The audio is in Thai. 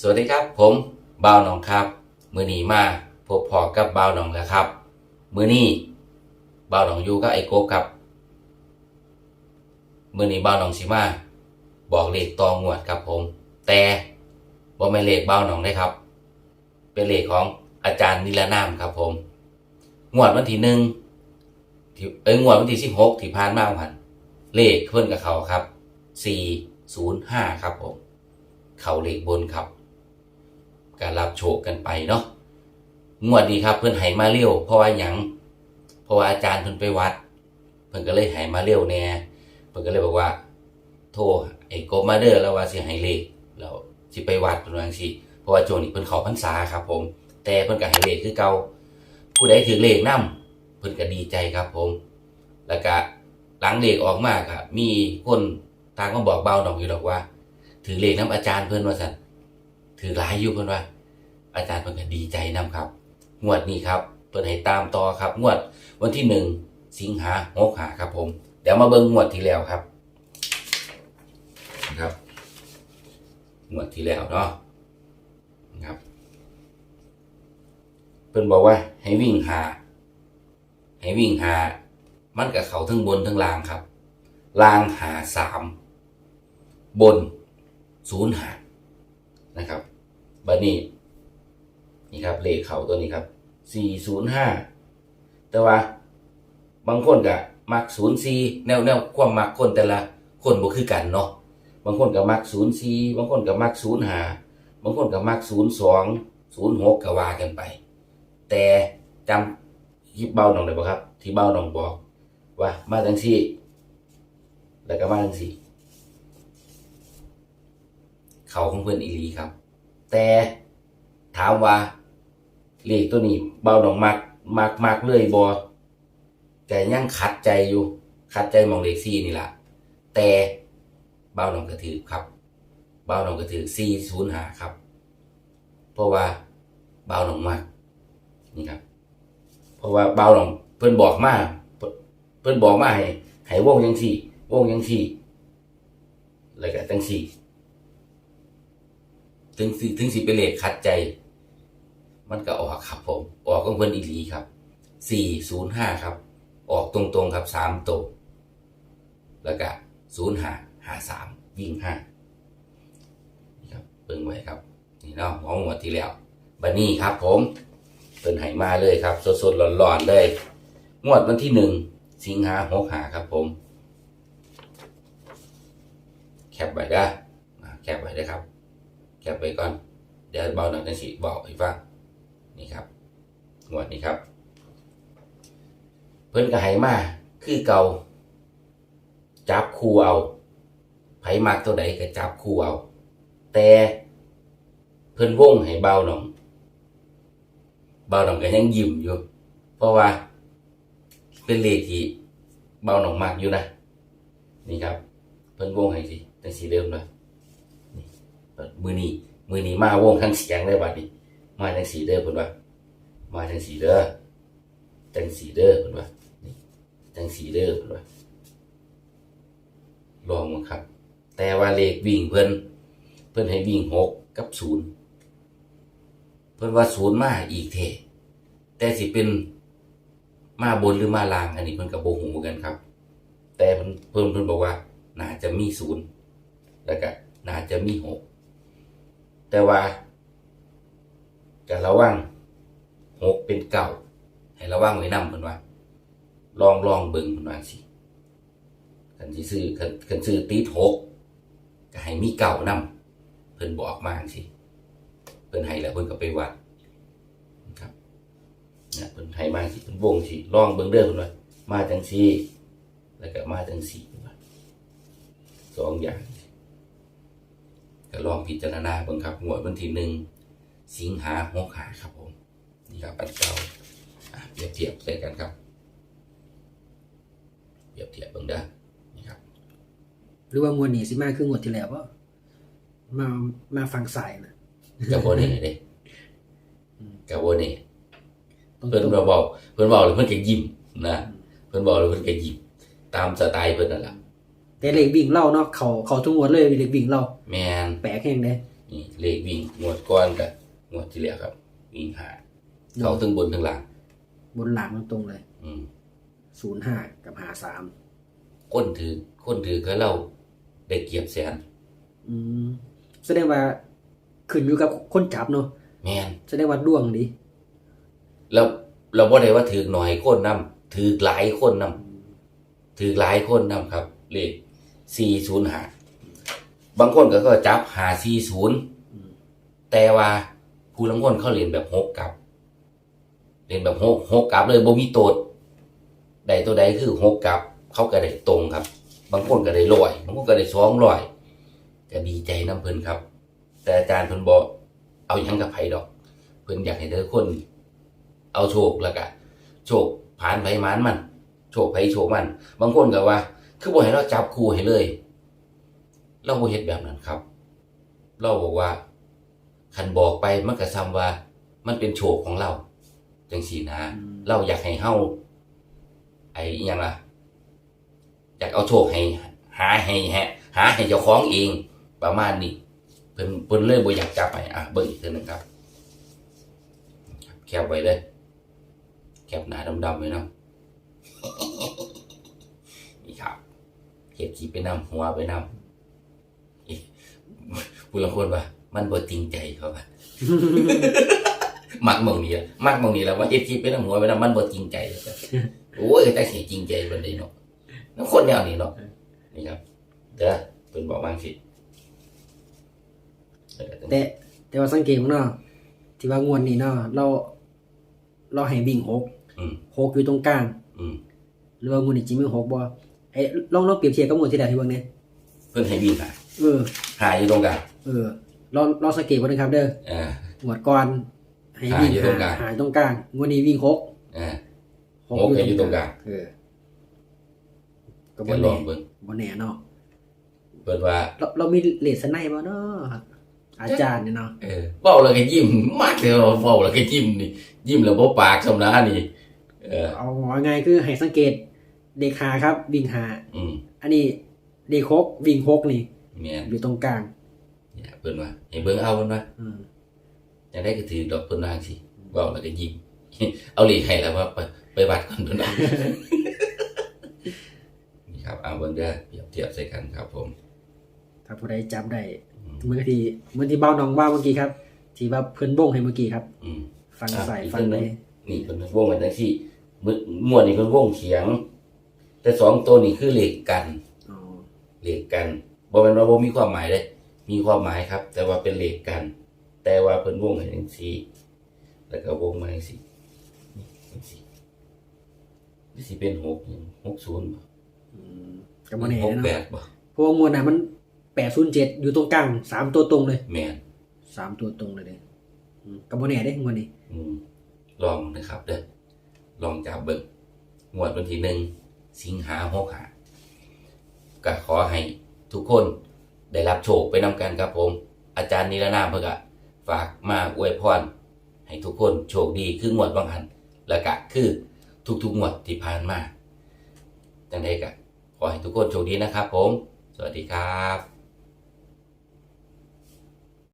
สวัสดีครับ ผมบ่าวหนองครับ มือนีมาพบพอกับบ่าวหนองแล้วครับ มือนี้บ่าวหนองอยู่กับไอ้โกบครับ มือนี้บ่าวหนองสิมา บอกเลขตองวดครับผม แต่บ่แม่เลขบ่าวหนองได้ครับ เป็นเลขของอาจารย์นิรนามครับผม งวดวันที่หนึ่งเอ้ยงวดวันที่สิบหกที่ผ่านมาพันเลขเพิ่นกับเขาครับสี่ศูนย์ห้าครับผม เขาเลขบนครับ การรับโชคกันไปเนาะงวดนี้ครับเพิ่อนให้มาเร็วเพราะว่าหยังเพราะว่าอาจารย์เพิ่นไปวัด เพิ่นก็เลยให้มาเร็วแน่เพิ่นก็เลยบอกว่า โทรไอ้โกบมาเดอร์แล้วว่าสิให้เลขแล้วสิไปวัดเพิ่นว่าจังซี่เพราะว่าช่วงนี้เพิ่นเขาพรรษาครับ ผม แต่เพิ่นก็ให้เลขคือเก่าผู้ใดถือเลขนํเพิ่นก็ดีใจครับผม แล้วก็หลังเลขออกมาก็มีคนทางก็บอกเบาดอกอยู่ดอกว่า ถือเลขน้ำอาจารย์เพิ่นว่าสั่น ถือหลายอยู่เพิ่นว่า อาจารย์เพิ่นก็ดีใจนํครับ งวดนี้ครับเพิ่นให้ตามต่อครับ งวดวันที่หนึ่งสิงหาหกหาครับผม เดี๋ยวมาเบิ่งงวดที่แล้วครับนะครับงวดที่แล้วเนาะนะครับ เพิ่นบอกว่าให้วิ่งหา ให้วิ่งหา มันกับเขาทั้งบนทั้งล่างครับ ล่างหาสาม บนศูนย์หา นะครับบัดนี้นี่ครับเลขเขาตัวนี้ครับสี่ศูนย์ห้าแต่ว่าบางคนก็มักศูนย์สี่แนวแนวความมักคนแต่ละคนบ่คือกันเนาะบางคนก็มักศูนย์สี่บางคนก็มักศูนย์ห้าบางคนก็มักศูนย์สองศูนย์หกก็ว่ากันไป แต่จำที่เบ้าหนองได้บ่ครับ ที่เบ้าหนองบอกว่ามาจังสี่ แล้วก็มาจังสี่ เขาของเพื่อนอีหลีครับ แต่ถามว่าเลขตัวนี้เบาหนองมักมักมักเลยบอแต่ยังขัดใจอยู่ขัดใจมองเลขสี่นี่แหละแต่เบาหนองกระถือครับ เบาหนองกระถือสี่ศูนย์หาครับ เพราะว่าเบาหนองมักนี่ครับ เพราะว่าเบาหนองเพื่อนบอกมาเพิ่นเพื่อนบอกมาให้ให้วงยังสี่วงยังสี่แล้วก็จังสี่ ถึงสิถึงสิเป็นเลขขัดใจ มันก็ออกครับผม ออกของเพิ่นอีหลีครับสี่ศูนย์ห้าครับ ออกตรงๆครับสามตัวแล้วก็ศูนย์ห้าห้าสามวิ่งห้านี่ครับเบิ่งไว้ครับ นี่เนาะมองหมดที่แล้วบันนี้ครับ ผมเพิ่นให้มาเลยครับสดๆร้อนๆเลยงวดวันที่หนึ่งสิงหาหกหาครับผม แคปไว้ได้แคปไว้ได้ครับ แคปไว้ก่อน เดี๋ยวเบาหนังจังสิบอกให้ฟังนี่ครับงวดนี้ครับ เพิ่นก็ให้มาคือเก่าจับคู่เอาไผมากตัวใดก็จับคู่เอา แต่เพิ่นวงให้เบาหนองเบาหนองก็ยังยิ้มอยู่ เพราะว่า เป็นเลขที่เบาหนองมากอยู่นะนี่ครับ เพิ่นวงให้สิจังสีเดิมเลย มือนี้มือนี้มาวงทั้งเสียงเลยบัดนี้ มาจังสีเด้อเพิ่นว่า มาจังสีเด้อจังสีเด้อเพิ่นว่านี่จังสีเด้อเพิ่นว่าลองมั้งครับ แต่ว่าเลขวิ่งเพิ่นเพิ่นให้วิ่งหกกับศูนย์เพิ่นว่าศูนย์มาอีกเทแต่สิเป็นมาบนหรือมาล่างอันนี้เพิ่นก็บ่ฮู้กันครับ แต่เพิ่นเพิ่นเพิ่นบอกว่า น่าจะมีศูนย์แล้วก็น่าจะมีหก แต่ว่าจะระวังหกเป็นเก่าให้ระวังไว้นำเพิ่นว่า ลองลองเบิ่งเพิ่นว่าสิคันสิซื้อคันคันซื้อติดหกก็ให้มีเก่านำเพิ่นบอกมาจังซี่เพิ่นให้แล้วเพิ่นก็ไปวัดนะครับเนี่ยเพิ่นให้มาสิเพิ่นวงสิลองเบิ่งเด้อเพิ่นว่ามาจังซี่แล้วก็มาจังซี่เพิ่นว่าสองอย่าง ก็ลองพิจารณาเบิ่งครับงวดวันที่หนึ่งสิงหาหกหาครับผม นี่ครับอันเก่าอะเปรียบเทียบใส่กันครับ เปรียบเทียบเบิ่งเด้อนี่ครับ หรือว่างวดนี้สิมาคืองวดที่แล้วว่ามามาฟังสายนะกับโบเน่เด้อืมกับโบเน่ตรงเพิ่นบอกบอกเพิ่นบอกเลยเพิ่นก็ยิ้มนะเพิ่นบอกเลยเพิ่นก็ยิ้มตามสไตล์เพิ่นนั่นแหละ แต่เลขวิ่งเล่าเนาะเขาเขาทุกงวดเลยเลขวิ่งเล่าแมนแปลกแห่งเด้นี่เลขวิ่งงวดก้อนกับงวดที่แล้วครับ วิ่งหาเขาถึงบนถึงล่างบนหลังตรงๆเลย อืมศูนย์ห้ากับหาสามคนถือคนถือก็เราได้เกียบแสน อืมแสดงว่าขึ้นอยู่กับคนจับเนาะแม่นแสดงว่าดวงดีแล้วเราบ่ได้ว่าถือหน่อยคนนำถือหลายคนนำถือหลายคนนำครับเลข 405บางคนก็ก็จับ540อืมแต่ว่าผู้ลางคนเขาเรียนแบบหกกลับ เรียนแบบหกหกกลับเลยบ่มีโตดใดตัวใดคือหกกลับ เขาก็ได้ตรงครับ บางคนก็ได้ร้อยบางคนก็ได้สองร้อยก็ดีใจน้ำเพิ่นครับ แต่อาจารย์เพิ่นบอกเอาหยังกับไผดอก เพิ่นอยากให้เด้อคน เอาโชคแล้วก็โชคผ่านไผมานมันโชคไผโชคมัน บางคนก็ว่า คือบ่ให้เราจับคู่ให้เลย เราบ่เฮ็ดแบบนั้นครับ เราบอกว่าคันบอกไปมันก็ซ้ำว่า มันเป็นโชคของเราจังซี่นะอืมเราอยากให้เฮาไอ้อิหยังล่ะอยากเอาโชคให้ หาให้ฮะ หาให้เจ้าของเองประมาณนี้เพิ่นเพิ่นเลยบ่อยากจับให้อะเบิ่งอีกเทื่อหนึงครับแคบไว้เลยแคบหนาดำๆไว้เนาะนี่ครับ เก็บขีไปนำหัวไปนำอีผู้ละคนว่ามันบ่จริงใจเขาว่ามักหมองนี้ละมักหมองนี้แล้วว่าเก็บขีไปนำหัวไปนำมันบ่จริงใจเลยจ้ะโอ้ยแต่สิจริงใจบันไดเนาะนักคนแนวนี้เนาะนี่ครับเด้อเพิ่นบอกว่าสิเออแต่แต่ว่าสังเกตของเนาะที่ว่างวดนี้เนาะเรา เราให้บิ่งหกอืมหกอยู่ตรงกลางอืมหรือว่างวดนี้จริงมีหกบ่ไอ้ลองลองเปรียบเทียบกับงวดที่แล้วที่เบิ่งเนี่ยเพิ่นให้วิ่งหาเออ หาอยู่ตรงกลางเออลองลองสังเกตบ่นะครับ เด้อเออ งวดก่อนให้วิ่งหาอยู่ตรงกลาง หาตรงกลางงวดนี้วิ่งหกเออหกให้อยู่ตรงกลางเออก็ก็บ่ลแน่องเบิ่งบ่แน่เนาะเพิ่นว่า เราเรามีเลสไนบ่เนาะอาจารย์เนี่ยเนาะเออเบ้าแล้วก็ยิ้มมากเลยเบ้าแล้วก็ยิ้มนี่ยิ้มแล้วบ่ปากสำนานี่เออเอาว่าไงคือให้สังเกต เด็กหาครับ วิ่งหาอืมอันนี้เด็กหกวิ่งหกนี่ แม่นอยู่ตรงกลาง เนี่ยเพิ่นว่าให้เบิ่งเอาเพิ่นว่าอืมจังได้ก็ถือดอกเพิ่นว่าสิเว้าแล้วก็ยิ้ม เอาเลขให้แล้วว่าไปไปวัดก่อนเพิ่นว่า นี่ครับเอาเบิ่งเด้อเปรียบเทียบใส่กันครับ ผมถ้าผู้ใดจำได้อืมเมื่อที่เมื่อที่เบ้าน้องว่าเมื่อกี้ครับ ที่ว่าเพิ่นบ่งให้เมื่อกี้ครับ อืม ฟังอะใส่อีกฟังเรื่องหเลนึ่ยงนี่เพิ่นวงไว้จังซี่มื้อม่วนนี่เพิ่นวงเขียง แต่สองตัวนี่คือเลขกันอ๋อเลขกันบ่แม่นว่าบ่มีความหมายเลยมีความหมายครับ แต่ว่าเป็นเลขกัน แต่ว่าเพิ่นวงให้จังซี่แล้วก็วงมาจังซี่นี่จังซี่นี่สิเป็น6หยัง60บ่อืมก็บ่แน่หกเนาะแปดบ่เพราะว่ามวลน่ะมัน807อยู่ตรงกลางสามตัวตรงเลยแม่นสามตัวตรงเลยเด้อืมก็บ่แน่เด้งวดนี้ อืมลองนะครับเด้อลองจับเบิ่งงวดวันที่หนึ่ง สิงหา65ก็ขอให้ทุกคนได้รับโชคไปนํกันครับผม อาจารย์นิรนามเพื่อก็ฝากมาอวยพรให้ทุกคนโชคดีคืองวดบางหันแล้วก็คือทุกๆงวดที่ผ่านมาจังไดก็ขอให้ทุกคนโชคดีนะครับผม สวัสดีครับ